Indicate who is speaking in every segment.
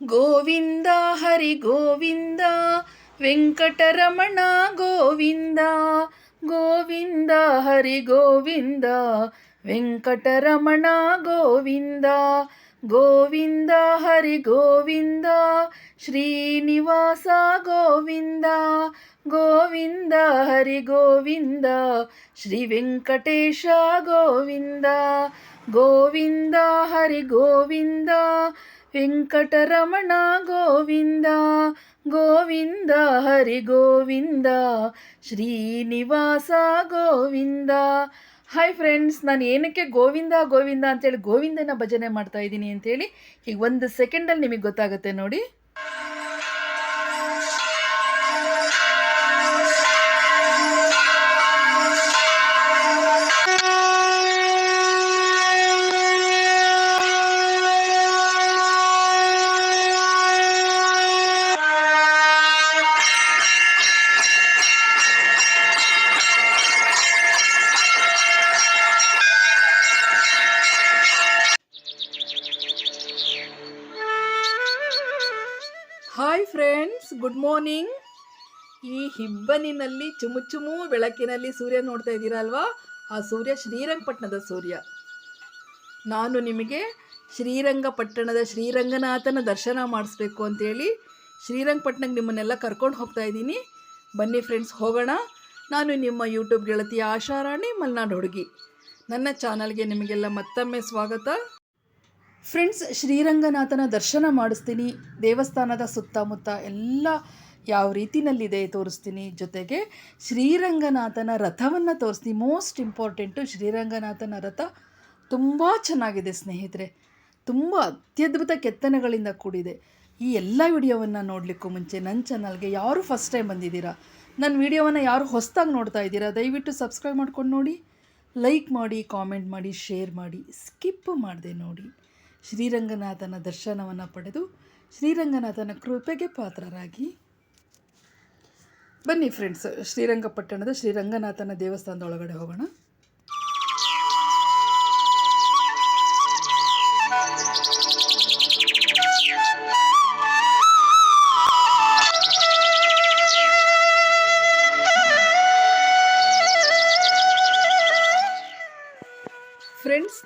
Speaker 1: Govinda Hari Govinda Venkataramana Govinda Govinda Hari Govinda Venkataramana Govinda Govinda Hari Govinda Srinivasa Govinda Govinda Hari Govinda Shri Venkatesha Govinda Govinda Hari Govinda Venkataramana Govinda Govinda Hari Govinda, Srinivasa Govinda. Hi friends ನಾನು ಏನಕ್ಕೆ ಗೋವಿಂದ ಗೋವಿಂದ ಅಂತೇಳಿ ಗೋವಿಂದನ ಭಜನೆ ಮಾಡ್ತಾ ಇದ್ದೀನಿ ಅಂತೇಳಿ ಈಗ ಒಂದು ಸೆಕೆಂಡಲ್ಲಿ ನಿಮಗೆ ಗೊತ್ತಾಗುತ್ತೆ ನೋಡಿ. ಗುಡ್ ಮಾರ್ನಿಂಗ್ ಈ ಹಿಬ್ಬನಿನಲ್ಲಿ ಚುಮು ಚುಮು ಬೆಳಕಿನಲ್ಲಿ ಸೂರ್ಯ ನೋಡ್ತಾ ಇದ್ದೀರಾ ಅಲ್ವಾ? ಆ ಸೂರ್ಯ ಶ್ರೀರಂಗಪಟ್ಟಣದ ಸೂರ್ಯ. ನಾನು ನಿಮಗೆ ಶ್ರೀರಂಗಪಟ್ಟಣದ ಶ್ರೀರಂಗನಾಥನ ದರ್ಶನ ಮಾಡಿಸ್ಬೇಕು ಅಂತೇಳಿ ಶ್ರೀರಂಗಪಟ್ಟಣಕ್ಕೆ ನಿಮ್ಮನ್ನೆಲ್ಲ ಕರ್ಕೊಂಡು ಹೋಗ್ತಾ ಇದ್ದೀನಿ. ಬನ್ನಿ ಫ್ರೆಂಡ್ಸ್ ಹೋಗೋಣ. ನಾನು ನಿಮ್ಮ ಯೂಟ್ಯೂಬ್ ಗೆಳತಿ ಆಶಾರಾಣಿ ಮಲ್ನಾಡು ಹುಡುಗಿ. ನನ್ನ ಚಾನಲ್ಗೆ ನಿಮಗೆಲ್ಲ ಮತ್ತೊಮ್ಮೆ ಸ್ವಾಗತ. ಫ್ರೆಂಡ್ಸ್, ಶ್ರೀರಂಗನಾಥನ ದರ್ಶನ ಮಾಡಿಸ್ತೀನಿ. ದೇವಸ್ಥಾನದ ಸುತ್ತಮುತ್ತ ಎಲ್ಲ ಯಾವ ರೀತಿನಲ್ಲಿದೆ ತೋರಿಸ್ತೀನಿ. ಜೊತೆಗೆ ಶ್ರೀರಂಗನಾಥನ ರಥವನ್ನು ತೋರಿಸ್ತೀನಿ. ಮೋಸ್ಟ್ ಇಂಪಾರ್ಟೆಂಟು, ಶ್ರೀರಂಗನಾಥನ ರಥ ತುಂಬ ಚೆನ್ನಾಗಿದೆ ಸ್ನೇಹಿತರೆ. ತುಂಬ ಅತ್ಯದ್ಭುತ ಕೆತ್ತನೆಗಳಿಂದ ಕೂಡಿದೆ. ಈ ಎಲ್ಲ ವಿಡಿಯೋವನ್ನು ನೋಡಲಿಕ್ಕೂ ಮುಂಚೆ ನನ್ನ ಚಾನಲ್ಗೆ ಯಾರು ಫಸ್ಟ್ ಟೈಮ್ ಬಂದಿದ್ದೀರಾ ನನ್ನ ವಿಡಿಯೋವನ್ನು ಯಾರು ಹೊಸದಾಗಿ ನೋಡ್ತಾ ಇದ್ದೀರಾ, ದಯವಿಟ್ಟು ಸಬ್ಸ್ಕ್ರೈಬ್ ಮಾಡ್ಕೊಂಡು ನೋಡಿ ಲೈಕ್ ಮಾಡಿ ಕಾಮೆಂಟ್ ಮಾಡಿ ಶೇರ್ ಮಾಡಿ ಸ್ಕಿಪ್ ಮಾಡಿದೆ ನೋಡಿ. ಶ್ರೀರಂಗನಾಥನ ದರ್ಶನವನ್ನು ಪಡೆದು ಶ್ರೀರಂಗನಾಥನ ಕೃಪೆಗೆ ಪಾತ್ರರಾಗಿ. ಬನ್ನಿ ಫ್ರೆಂಡ್ಸ್ ಶ್ರೀರಂಗಪಟ್ಟಣದ ಶ್ರೀರಂಗನಾಥನ ದೇವಸ್ಥಾನದ ಒಳಗಡೆ ಹೋಗೋಣ.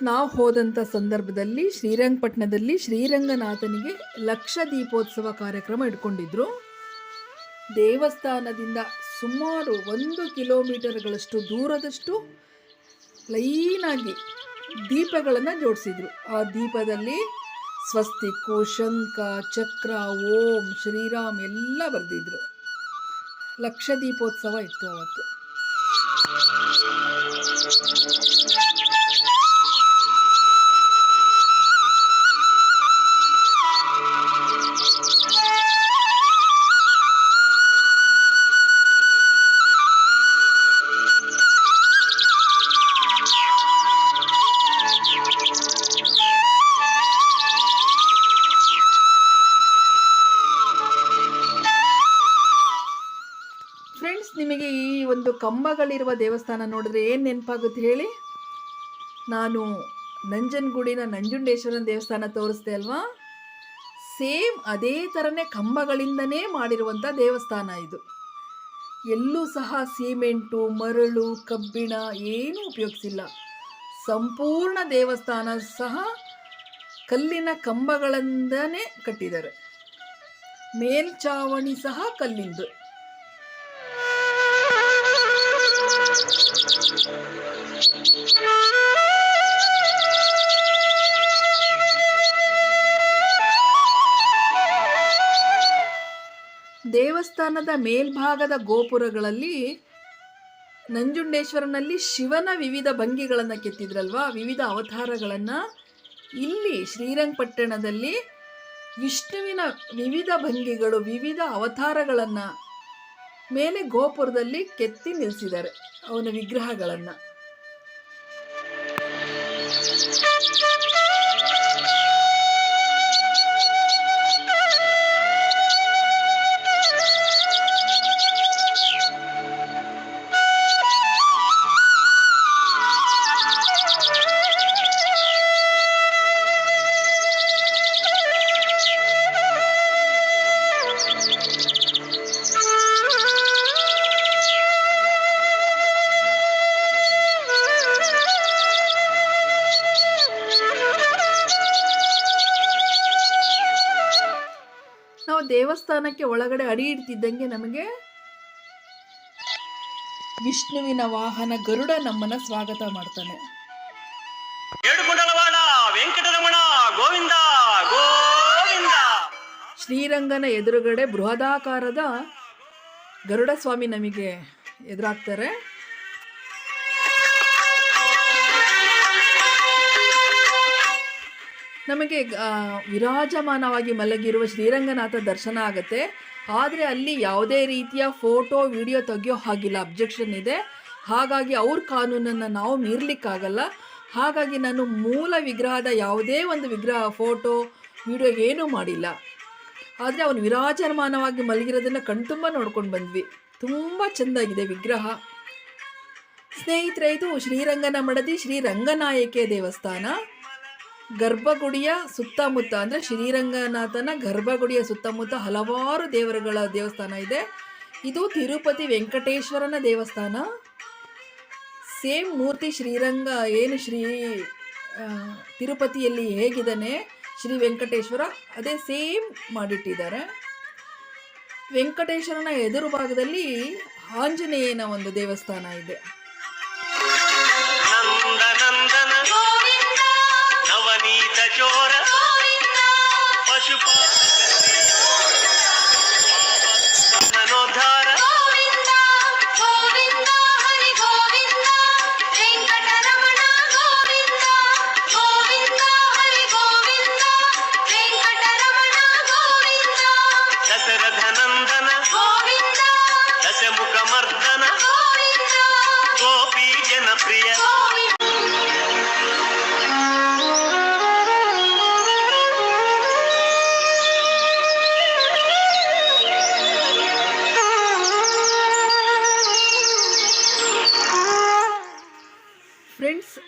Speaker 1: ನಾವು ಹೋದಂಥ ಸಂದರ್ಭದಲ್ಲಿ ಶ್ರೀರಂಗಪಟ್ಟಣದಲ್ಲಿ ಶ್ರೀರಂಗನಾಥನಿಗೆ ಲಕ್ಷ ದೀಪೋತ್ಸವ ಕಾರ್ಯಕ್ರಮ ಇಟ್ಕೊಂಡಿದ್ರು. ದೇವಸ್ಥಾನದಿಂದ ಸುಮಾರು ಒಂದು ಕಿಲೋಮೀಟರ್ಗಳಷ್ಟು ದೂರದಷ್ಟು ಲೈನಾಗಿ ದೀಪಗಳನ್ನು ಜೋಡಿಸಿದ್ರು. ಆ ದೀಪದಲ್ಲಿ ಸ್ವಸ್ತಿಕ್ಕು ಶಂಖ ಚಕ್ರ, ಓಂ, ಶ್ರೀರಾಮ್ ಎಲ್ಲ ಬರೆದಿದ್ರು. ಲಕ್ಷ ದೀಪೋತ್ಸವ ಇತ್ತು ಅವತ್ತು. ಫ್ರೆಂಡ್ಸ್ ನಿಮಗೆ ಈ ಒಂದು ಕಂಬಗಳಿರುವ ದೇವಸ್ಥಾನ ನೋಡಿದ್ರೆ ಏನು ನೆನಪಾಗುತ್ತೆ ಹೇಳಿ? ನಾನು ನಂಜನಗೂಡಿನ ನಂಜುಂಡೇಶ್ವರನ ದೇವಸ್ಥಾನ ತೋರಿಸ್ದೆ ಅಲ್ವಾ? ಸೇಮ್ ಅದೇ ಥರನೇ ಕಂಬಗಳಿಂದನೇ ಮಾಡಿರುವಂಥ ದೇವಸ್ಥಾನ ಇದು. ಎಲ್ಲೂ ಸಹ ಸಿಮೆಂಟು, ಮರಳು, ಕಬ್ಬಿಣ ಏನೂ ಉಪಯೋಗಿಸಿಲ್ಲ. ಸಂಪೂರ್ಣ ದೇವಸ್ಥಾನ ಸಹ ಕಲ್ಲಿನ ಕಂಬಗಳಿಂದನೇ ಕಟ್ಟಿದ್ದಾರೆ. ಮೇಲ್ಚಾವಣಿ ಸಹ ಕಲ್ಲಿಂದು. ದೇವಸ್ಥಾನದ ಮೇಲ್ಭಾಗದ ಗೋಪುರಗಳಲ್ಲಿ ನಂಜುಂಡೇಶ್ವರನಲ್ಲಿ ಶಿವನ ವಿವಿಧ ಭಂಗಿಗಳನ್ನು ಕೆತ್ತಿದ್ರಲ್ವಾ? ವಿವಿಧ ಅವತಾರಗಳನ್ನು. ಇಲ್ಲಿ ಶ್ರೀರಂಗಪಟ್ಟಣದಲ್ಲಿ ವಿಷ್ಣುವಿನ ವಿವಿಧ ಭಂಗಿಗಳು, ವಿವಿಧ ಅವತಾರಗಳನ್ನು ಮೇಲೆ ಗೋಪುರದಲ್ಲಿ ಕೆತ್ತಿ ನಿಲ್ಲಿಸಿದ್ದಾರೆ ಅವನ ವಿಗ್ರಹಗಳನ್ನು. ದೇವಸ್ಥಾನಕ್ಕೆ ಒಳಗಡೆ ಅಡಿ ಇಡ್ತಿದ್ದಂಗೆ ನಮಗೆ ವಿಷ್ಣುವಿನ ವಾಹನ ಗರುಡ ನಮ್ಮನ್ನ ಸ್ವಾಗತ ಮಾಡ್ತಾನೆ. ಶ್ರೀರಂಗನ ಎದುರುಗಡೆ ಬೃಹದಾಕಾರದ ಗರುಡ ಸ್ವಾಮಿ ನಮಗೆ ಎದುರಾಗ್ತಾರೆ. ನಮಗೆ ವಿರಾಜಮಾನವಾಗಿ ಮಲಗಿರುವ ಶ್ರೀರಂಗನಾಥ ದರ್ಶನ ಆಗುತ್ತೆ. ಆದರೆ ಅಲ್ಲಿ ಯಾವುದೇ ರೀತಿಯ ಫೋಟೋ, ವಿಡಿಯೋ ತೆಗೆಯೋ ಹಾಗಿಲ್ಲ. ಅಬ್ಜೆಕ್ಷನ್ ಇದೆ. ಹಾಗಾಗಿ ಅವ್ರ ಕಾನೂನನ್ನು ನಾವು ಮೀರ್ಲಿಕ್ಕಾಗಲ್ಲ. ಹಾಗಾಗಿ ನಾನು ಮೂಲ ವಿಗ್ರಹದ ಯಾವುದೇ ಒಂದು ವಿಗ್ರಹ, ಫೋಟೋ, ವಿಡಿಯೋ ಏನೂ ಮಾಡಿಲ್ಲ. ಆದರೆ ಅವನು ವಿರಾಜಮಾನವಾಗಿ ಮಲಗಿರೋದನ್ನು ಕಣ್ತುಂಬ ನೋಡ್ಕೊಂಡು ಬಂದ್ವಿ. ತುಂಬ ಚೆಂದಾಗಿದೆ ವಿಗ್ರಹ. ಸ್ನೇಹಿತರೆ, ಇದು ಶ್ರೀರಂಗನ ಮಡದಿ ಶ್ರೀರಂಗನಾಯಕಿಯ ದೇವಸ್ಥಾನ. ಗರ್ಭಗುಡಿಯ ಸುತ್ತಮುತ್ತ, ಅಂದರೆ ಶ್ರೀರಂಗನಾಥನ ಗರ್ಭಗುಡಿಯ ಸುತ್ತಮುತ್ತ ಹಲವಾರು ದೇವರುಗಳ ದೇವಸ್ಥಾನ ಇದೆ. ಇದು ತಿರುಪತಿ ವೆಂಕಟೇಶ್ವರನ ದೇವಸ್ಥಾನ. ಸೇಮ್ ಮೂರ್ತಿ ಶ್ರೀರಂಗ, ಏನು ಶ್ರೀ ತಿರುಪತಿಯಲ್ಲಿ ಹೇಗಿದ್ದಾನೆ, ಶ್ರೀ ವೆಂಕಟೇಶ್ವರ, ಅದೇ ಸೇಮ್ ಮಾಡಿಟ್ಟಿದ್ದಾರೆ. ವೆಂಕಟೇಶ್ವರನ ಎದುರು ಭಾಗದಲ್ಲಿ ಆಂಜನೇಯನ ಒಂದು ದೇವಸ್ಥಾನ ಇದೆ.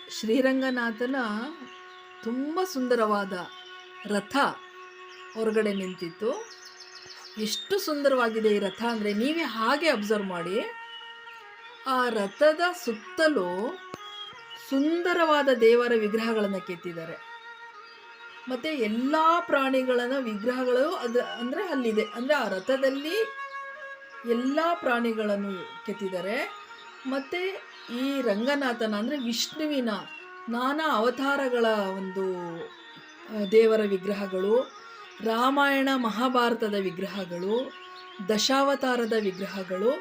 Speaker 1: ಶ್ರೀರಂಗನಾಥನ ತುಂಬ ಸುಂದರವಾದ ರಥ ಹೊರಗಡೆ ನಿಂತಿತ್ತು. ಎಷ್ಟು ಸುಂದರವಾಗಿದೆ ಈ ರಥ ಅಂದರೆ ನೀವೇ ಹಾಗೆ ಅಬ್ಸರ್ವ್ ಮಾಡಿ. ಆ ರಥದ ಸುತ್ತಲೂ ಸುಂದರವಾದ ದೇವರ ವಿಗ್ರಹಗಳನ್ನು ಕೆತ್ತಿದ್ದಾರೆ. ಮತ್ತು ಎಲ್ಲ ಪ್ರಾಣಿಗಳನ್ನ ವಿಗ್ರಹಗಳು ಅದು ಅಂದರೆ ಅಲ್ಲಿದೆ. ಅಂದರೆ ಆ ರಥದಲ್ಲಿ ಎಲ್ಲ ಪ್ರಾಣಿಗಳನ್ನು ಕೆತ್ತಿದ್ದಾರೆ. ಮತ್ತು ಈ ರಂಗನಾಥನ ಅಂದರೆ ವಿಷ್ಣುವಿನ ನಾನಾ ಅವತಾರಗಳ ಒಂದು ದೇವರ ವಿಗ್ರಹಗಳು, ರಾಮಾಯಣ ಮಹಾಭಾರತದ ವಿಗ್ರಹಗಳು, ದಶಾವತಾರದ ವಿಗ್ರಹಗಳು,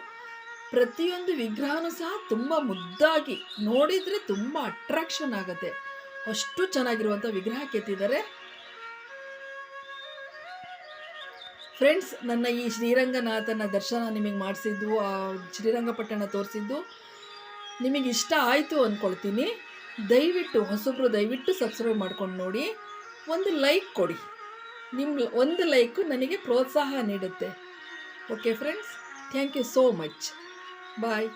Speaker 1: ಪ್ರತಿಯೊಂದು ವಿಗ್ರಹನೂ ಸಹ ತುಂಬ ಮುದ್ದಾಗಿ ನೋಡಿದರೆ ತುಂಬ ಅಟ್ರಾಕ್ಷನ್ ಆಗುತ್ತೆ. ಅಷ್ಟು ಚೆನ್ನಾಗಿರುವಂಥ ವಿಗ್ರಹ ಕೆತ್ತಿದ್ದಾರೆ. ಫ್ರೆಂಡ್ಸ್ ನನ್ನ ಈ ಶ್ರೀರಂಗನಾಥನ ದರ್ಶನ ನಿಮಗೆ ಮಾಡಿಸಿದ್ದು, ಆ ಶ್ರೀರಂಗಪಟ್ಟಣ ತೋರಿಸಿದ್ದು. ನಿಮಗೆ ಇಷ್ಟ ಆಯಿತು ಅಂದ್ಕೊಳ್ತೀನಿ ದಯವಿಟ್ಟು, ಹೊಸಬ್ರು ದಯವಿಟ್ಟು ಸಬ್ಸ್ಕ್ರೈಬ್ ಮಾಡ್ಕೊಂಡು ನೋಡಿ. ಒಂದು ಲೈಕ್ ಕೊಡಿ. ನಿಮ್ಮ ಒಂದು ಲೈಕು ನನಗೆ ಪ್ರೋತ್ಸಾಹ ನೀಡುತ್ತೆ. Okay friends thank you so much bye